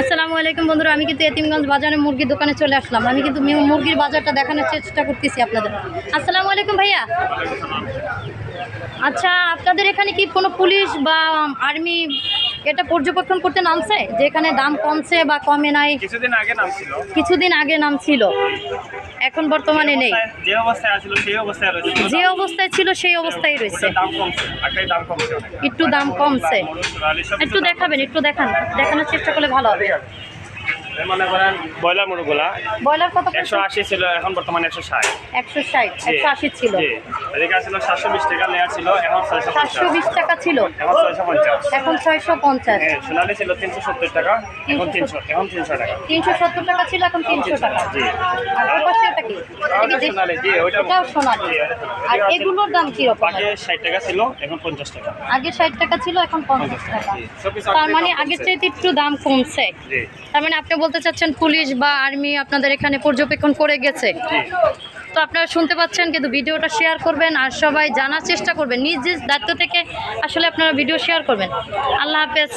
আসসালামু আলাইকুম বন্ধুরা, আমি কিন্তু এতিমগঞ্জ বাজারে মুরগির দোকানে চলে আসলাম। আমি কিন্তু মুরগির বাজারটা দেখানোর চেষ্টা করতেছি আপনাদের। আসসালামু আলাইকুম ভাইয়া। আচ্ছা আপনাদের এখানে কি কোনো পুলিশ বা আর্মি এটা পর্যবেক্ষণ করতে নামছে যেখানে দাম কমছে বা কমে নাই। কিছুদিন আগে নাম ছিল কিছুদিন আগে নাম ছিল এখন বর্তমানে নেই। যে অবস্থায় আছিল সেই অবস্থায় রয়েছে। যে অবস্থায় ছিল সেই অবস্থায় রয়েছে। দাম কমছে দাম কমছে একটু দাম কমছে। একটু দেখাবেন একটু দেখান। দেখানোর চেষ্টা করলে ভালো হবে। মনে করেন ব্রয়লার মুরগুলা ব্রয়লার কত একশো আশি ছিল এখন বর্তমানে একশো ষাট। একশো ষাট একশো আশি ছিল। এদিকে ছিল সাতশো বিশ টাকা লেয়ার ছিল এখন ছয়শো সাতশো বিশ টাকা ছিল। এখন ছয়শো পঞ্চাশ। এখন ছয়শো পঞ্চাশ। হ্যাঁ সোনালি ছিল তিনশো সত্তর টাকা এখন তিনশো এখন তিনশো টাকা। তিনশো সত্তর টাকা ছিল এখন তিনশো টাকা। জি। আর পাশে এটা কি? কি? সোনালি, জি, সোনালি। আর এগুলোর দাম কীরকম আগে ষাট টাকা ছিল এখন পঞ্চাশ টাকা। আগে ষাট টাকা ছিল এখন পঞ্চাশ টাকা। তার মানে আগের চাইতে একটু দাম কমছে। জি। তার মানে আপনি বলতে চাচ্ছেন পুলিশ বা আর্মি আপনাদের এখানে পর্যবেক্ষণ করে গেছে। তো আপনারা শুনতে পাচ্ছেন কিন্তু ভিডিওটা শেয়ার করবেন আর সবাই জানার চেষ্টা করবেন। নিজ নিজ দায়িত্ব থেকে আসলে আপনারা ভিডিও শেয়ার করবেন। আল্লাহ হাফেজ।